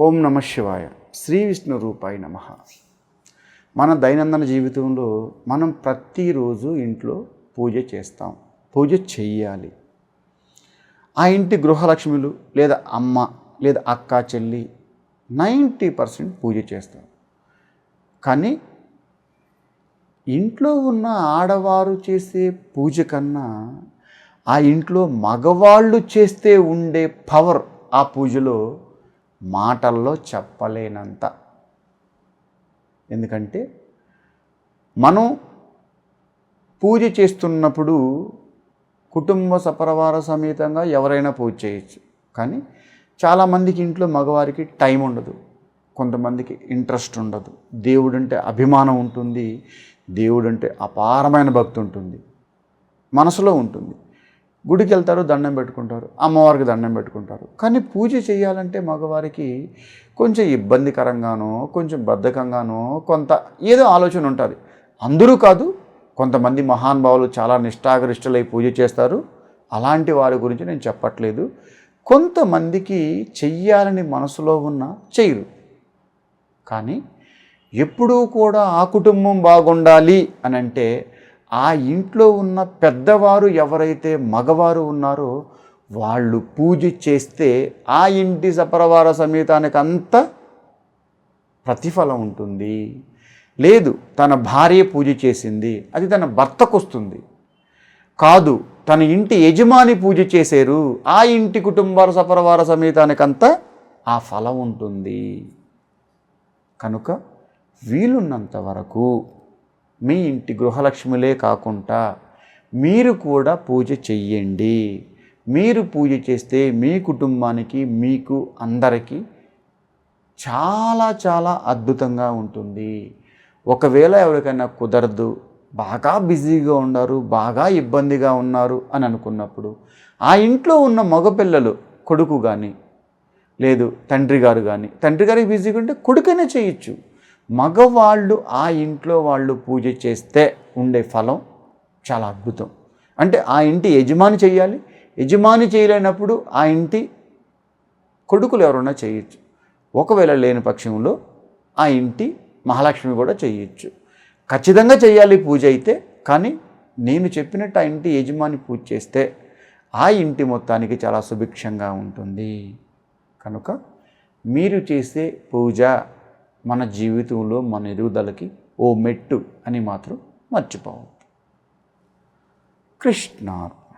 ఓం నమ శివాయ. శ్రీ విష్ణు రూపాయ నమ. మన దైనందిన జీవితంలో మనం ప్రతిరోజు ఇంట్లో పూజ చేస్తాం. పూజ చెయ్యాలి. ఆ ఇంటి గృహలక్ష్మిలు లేదా అమ్మ లేదా అక్క చెల్లి నైంటీ పర్సెంట్ పూజ చేస్తాం. కానీ ఇంట్లో ఉన్న ఆడవారు చేసే పూజ కన్నా ఆ ఇంట్లో మగవాళ్ళు చేస్తే ఉండే పవర్ ఆ పూజలో మాటల్లో చెప్పలేనంత. ఎందుకంటే మనం పూజ చేస్తున్నప్పుడు కుటుంబ సపరివార సమేతంగా ఎవరైనా పూజ చేయొచ్చు. కానీ చాలామందికి ఇంట్లో మగవారికి టైం ఉండదు. కొంతమందికి ఇంట్రెస్ట్ ఉండదు. దేవుడంటే అభిమానం ఉంటుంది. దేవుడంటే అపారమైన భక్తి ఉంటుంది. మనసులో ఉంటుంది. గుడికి వెళ్తారు దండం పెట్టుకుంటారు అమ్మవారికి దండం పెట్టుకుంటారు. కానీ పూజ చేయాలంటే మగవారికి కొంచెం ఇబ్బందికరంగానో కొంచెం బద్ధకంగానో కొంత ఏదో ఆలోచన ఉంటుంది. అందరూ కాదు కొంతమంది మహానుభావులు చాలా నిష్ఠాగరిష్టలై పూజ చేస్తారు. అలాంటి వారి గురించి నేను చెప్పట్లేదు. కొంతమందికి చెయ్యాలని మనసులో ఉన్న చెయ్యరు. కానీ ఎప్పుడూ కూడా ఆ కుటుంబం బాగుండాలి అని అంటే ఆ ఇంట్లో ఉన్న పెద్దవారు ఎవరైతే మగవారు ఉన్నారో వాళ్ళు పూజ చేస్తే ఆ ఇంటి సపరవార సమేతానికి అంత ప్రతిఫలం ఉంటుంది. లేదు తన భార్య పూజ చేసింది అది తన భర్తకు వస్తుంది కాదు తన ఇంటి యజమాని పూజ చేశారు ఆ ఇంటి కుటుంబాల సపరవార సమేతానికంతా ఆ ఫలం ఉంటుంది. కనుక వీలున్నంత వరకు మీ ఇంటి గృహలక్ష్మిలే కాకుండా మీరు కూడా పూజ చెయ్యండి. మీరు పూజ చేస్తే మీ కుటుంబానికి మీకు అందరికీ చాలా చాలా అద్భుతంగా ఉంటుంది. ఒకవేళ ఎవరికైనా కుదరదు బాగా బిజీగా ఉన్నారు బాగా ఇబ్బందిగా ఉన్నారు అని అనుకున్నప్పుడు ఆ ఇంట్లో ఉన్న మగపిల్లలు కొడుకు కానీ లేదు తండ్రి గారు కానీ తండ్రి గారికి బిజీగా ఉంటే కొడుకైనా చేయొచ్చు. మగవాళ్ళు ఆ ఇంట్లో వాళ్ళు పూజ చేస్తే ఉండే ఫలం చాలా అద్భుతం. అంటే ఆ ఇంటి యజమాని చేయాలి యజమాని చేయలేనప్పుడు ఆ ఇంటి కొడుకులు ఎవరైనా చేయొచ్చు. ఒకవేళ లేని పక్షంలో ఆ ఇంటి మహాలక్ష్మి కూడా చేయొచ్చు. ఖచ్చితంగా చేయాలి పూజ అయితే కానీ నేను చెప్పినట్టు ఆ ఇంటి యజమాని పూజ చేస్తే ఆ ఇంటి మొత్తానికి చాలా సుభిక్షంగా ఉంటుంది. కనుక మీరు చేసే పూజ మన జీవితంలో మన ఎదుగుదలకి ఓ మెట్టు అని మాత్రం మర్చిపోవద్దు. కృష్ణ